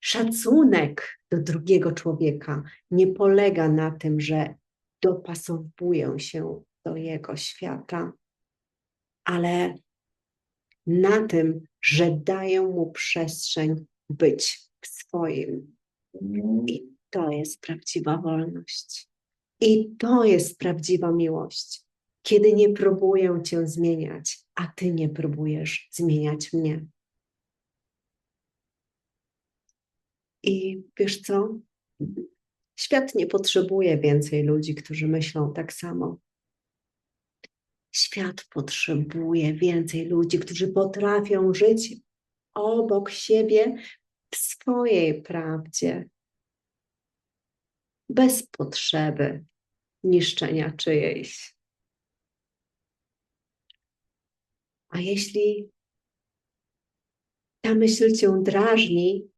szacunek do drugiego człowieka nie polega na tym, że dopasowuję się do jego świata, ale na tym, że daję mu przestrzeń być w swoim. I to jest prawdziwa wolność. I to jest prawdziwa miłość. Kiedy nie próbuję cię zmieniać, a ty nie próbujesz zmieniać mnie. I wiesz co? Świat nie potrzebuje więcej ludzi, którzy myślą tak samo. Świat potrzebuje więcej ludzi, którzy potrafią żyć obok siebie w swojej prawdzie, bez potrzeby niszczenia czyjejś. A jeśli ta myśl cię drażni,